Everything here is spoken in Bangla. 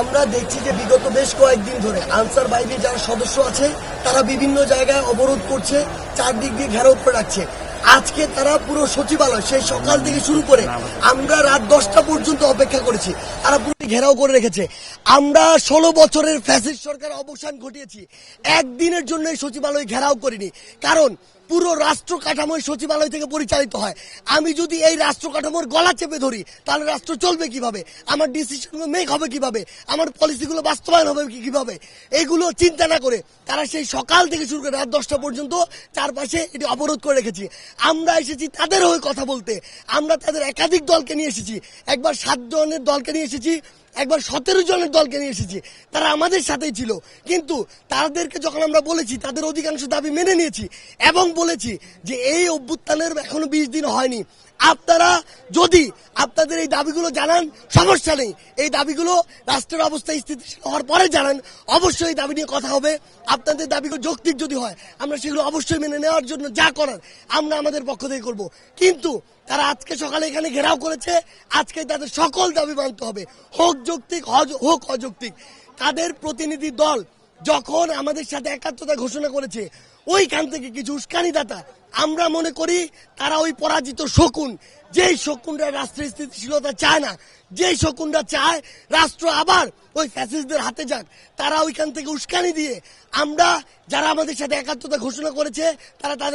আমরা দেখছি যে বিগত বেশ কয়েকদিন ধরে আনসার বাহিনীর যারা সদস্য আছে, তারা বিভিন্ন জায়গায় অবরোধ করছে, চারদিক দিয়ে ঘেরাও করে রাখছে। আজকে তারা পুরো সচিবালয়, সেই সকাল থেকে শুরু করে আমরা রাত দশটা পর্যন্ত অপেক্ষা করেছি। তারা পুরো ঘেরাও করে রেখেছে। আমরা ষোলো বছরের ফ্যাসিস্ট সরকার অবসান ঘটিয়েছি। একদিনের জন্য সচিবালয় ঘেরাও করিনি। কারণ পুরো রাষ্ট্র কাঠামো সচিবালয় থেকে পরিচালিত হয়। আমি যদি এই রাষ্ট্র কাঠামোর গলা চেপে ধরি, তাহলে রাষ্ট্র চলবে কীভাবে? আমার ডিসিশনগুলো মেক হবে কীভাবে? আমার পলিসিগুলো বাস্তবায়ন হবে কীভাবে? এগুলো চিন্তা না করে তারা সেই সকাল থেকে শুরু করে রাত দশটা পর্যন্ত চারপাশে এটি অবরোধ করে রেখেছি। আমরা এসেছি তাদের হয়ে কথা বলতে। আমরা তাদের একাধিক দলকে নিয়ে এসেছি। একবার সাতজনের দলকে নিয়ে এসেছি। একবার সতেরো জনের দলকে নিয়ে এসেছি। তারা আমাদের সাথেই ছিল। কিন্তু তাদেরকে যখন আমরা বলেছি, তাদের অধিকাংশ দাবি মেনে নিয়েছি এবং বলেছি যে এই অভ্যুত্থানের এখনও বিশ দিন হয়নি। আপনারা যদি আপনাদের এই দাবিগুলো জানান, সমস্যা নেই। এই দাবিগুলো রাষ্ট্রের অবস্থা স্থিতিশীল হওয়ার পরে জানান। অবশ্যই এই দাবি নিয়ে কথা হবে। আপনাদের দাবিগুলো যৌক্তিক যদি হয়, আমরা সেগুলো অবশ্যই মেনে নেওয়ার জন্য যা করার, আমরা আমাদের পক্ষ থেকে করব। কিন্তু তারা আজকে সকালে এখানে ঘেরাও করেছে। আজকে তাদের সকল দাবি মানতে হবে। হোক যৌক্তিক হোক অযৌক্তিক। তাদের প্রতিনিধি দল যখন আমাদের সাথে একাত্মতা ঘোষণা করেছে, ওইখান থেকে কিছু উস্কানিদাতা, আমরা মনে করি তারা ওই পরাজিত শকুন। যেই শকুনরা রাষ্ট্রের স্থিতিশীলতা চায় না, যেই শকুনরা চায় রাষ্ট্র আবার ওই ফ্যাসিস্টদের হাতে যাক, তারা ওইখান থেকে উস্কানি দিয়ে আমরা যারা আমাদের সাথে একাত্মতা ঘোষণা করেছে, তারা তাদের